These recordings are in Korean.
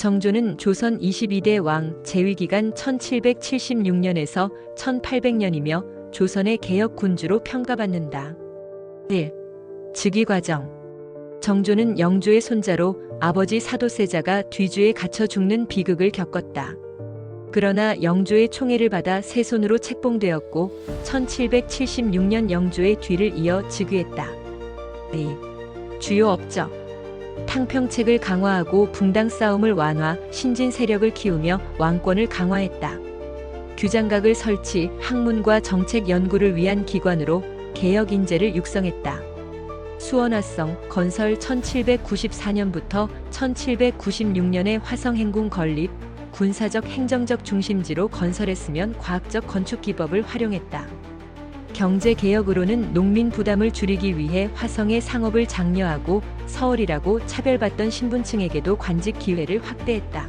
정조는 조선 22대 왕 재위 기간 1776년에서 1800년이며 조선의 개혁 군주로 평가받는다. 1. 즉위 과정 정조는 영조의 손자로 아버지 사도세자가 뒤주에 갇혀 죽는 비극을 겪었다. 그러나 영조의 총애를 받아 세 손으로 책봉되었고 1776년 영조의 뒤를 이어 즉위했다. 2. 주요 업적 탕평책을 강화하고 붕당 싸움을 완화, 신진 세력을 키우며 왕권을 강화했다. 규장각을 설치, 학문과 정책 연구를 위한 기관으로 개혁 인재를 육성했다. 수원화성 건설 1794년부터 1796년에 화성행궁 건립, 군사적 행정적 중심지로 건설했으면 과학적 건축 기법을 활용했다. 경제 개혁으로는 농민 부담을 줄이기 위해 화성의 상업을 장려하고 서울이라고 차별받던 신분층에게도 관직 기회를 확대했다.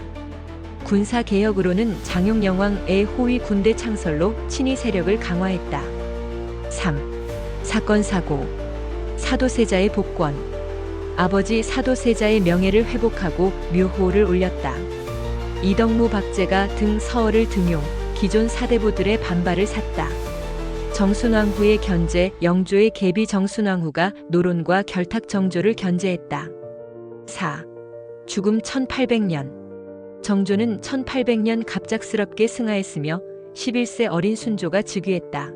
군사 개혁으로는 장용 영왕의 호위 군대 창설로 친위 세력을 강화했다. 3. 사건 사고 사도세자의 복권 아버지 사도세자의 명예를 회복하고 묘호를 올렸다. 이덕무 박제가 등 서얼을 등용 기존 사대부들의 반발을 샀다. 정순왕후의 견제, 영조의 계비 정순왕후가 노론과 결탁 정조를 견제했다. 4. 죽음 1800년. 정조는 1800년 갑작스럽게 승하했으며 11세 어린 순조가 즉위했다.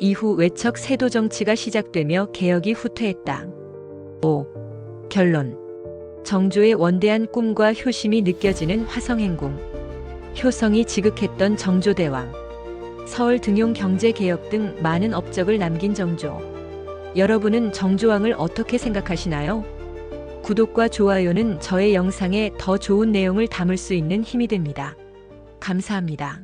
이후 외척 세도 정치가 시작되며 개혁이 후퇴했다. 5. 결론. 정조의 원대한 꿈과 효심이 느껴지는 화성행궁. 효성이 지극했던 정조대왕. 서울 등용 경제 개혁 등 많은 업적을 남긴 정조. 여러분은 정조왕을 어떻게 생각하시나요? 구독과 좋아요는 저의 영상에 더 좋은 내용을 담을 수 있는 힘이 됩니다. 감사합니다.